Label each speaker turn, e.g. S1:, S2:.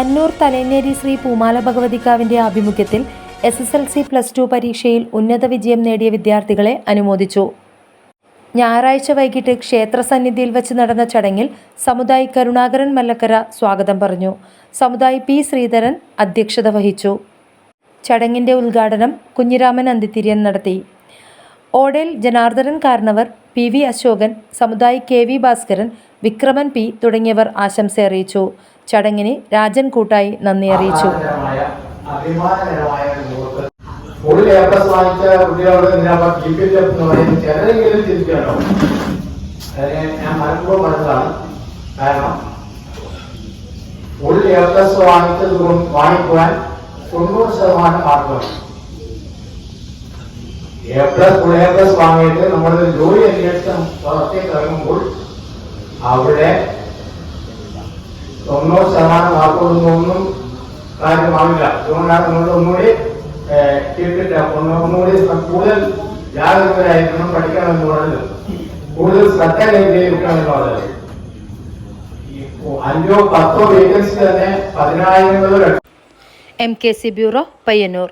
S1: അന്നൂർ തലേനേരി ശ്രീ പൂമാല ഭഗവതിക്കാവിന്റെ ആഭിമുഖ്യത്തിൽ S S L C plus two പരീക്ഷയിൽ ഉന്നത വിജയം നേടിയ വിദ്യാർത്ഥികളെ അനുമോദിച്ചു. ഞായറാഴ്ച വൈകിട്ട് ക്ഷേത്ര സന്നിധിയിൽ വെച്ച് നടന്ന ചടങ്ങിൽ സമുദായി കരുണാകരൻ മല്ലക്കര സ്വാഗതം പറഞ്ഞു. സമുദായി പി ശ്രീധരൻ അധ്യക്ഷത വഹിച്ചു. ചടങ്ങിന്റെ ഉദ്ഘാടനം കുഞ്ഞിരാമൻ അന്തിത്തിരിയൻ നടത്തി. ഓടേൽ ജനാർദ്ദനൻ കാരണവർ P V Ashokan സമുദായി K V Bhaskaran Vikraman P തുടങ്ങിയവർ ആശംസ അറിയിച്ചു. ചടങ്ങിന് രാജൻ കൂട്ടായി നന്ദി അറിയിച്ചു.
S2: Full A plus full A plus വാങ്ങിയിട്ട് നമ്മളൊരു ജോലി അന്വേഷണം പുറത്തേക്ക് ഇറങ്ങുമ്പോൾ അവിടെ തൊണ്ണൂറ് ശതമാനം ഒന്നും കാര്യമാവില്ല. അതുകൊണ്ടാണ് നമ്മൾ ഒന്നുകൂടി കേട്ടിട്ട് ഒന്ന് ഒന്നുകൂടി കൂടുതൽ ജാഗ്രതരായിരിക്കണം പഠിക്കണം എന്ന് പറഞ്ഞത്. കൂടുതൽ ശ്രദ്ധ കേന്ദ്രീകരിക്കണം എന്ന് പറഞ്ഞത്. അഞ്ചോ പത്തോ വേക്കൻസി തന്നെ പതിനായിരങ്ങളോ
S1: M K C bureau Payyanur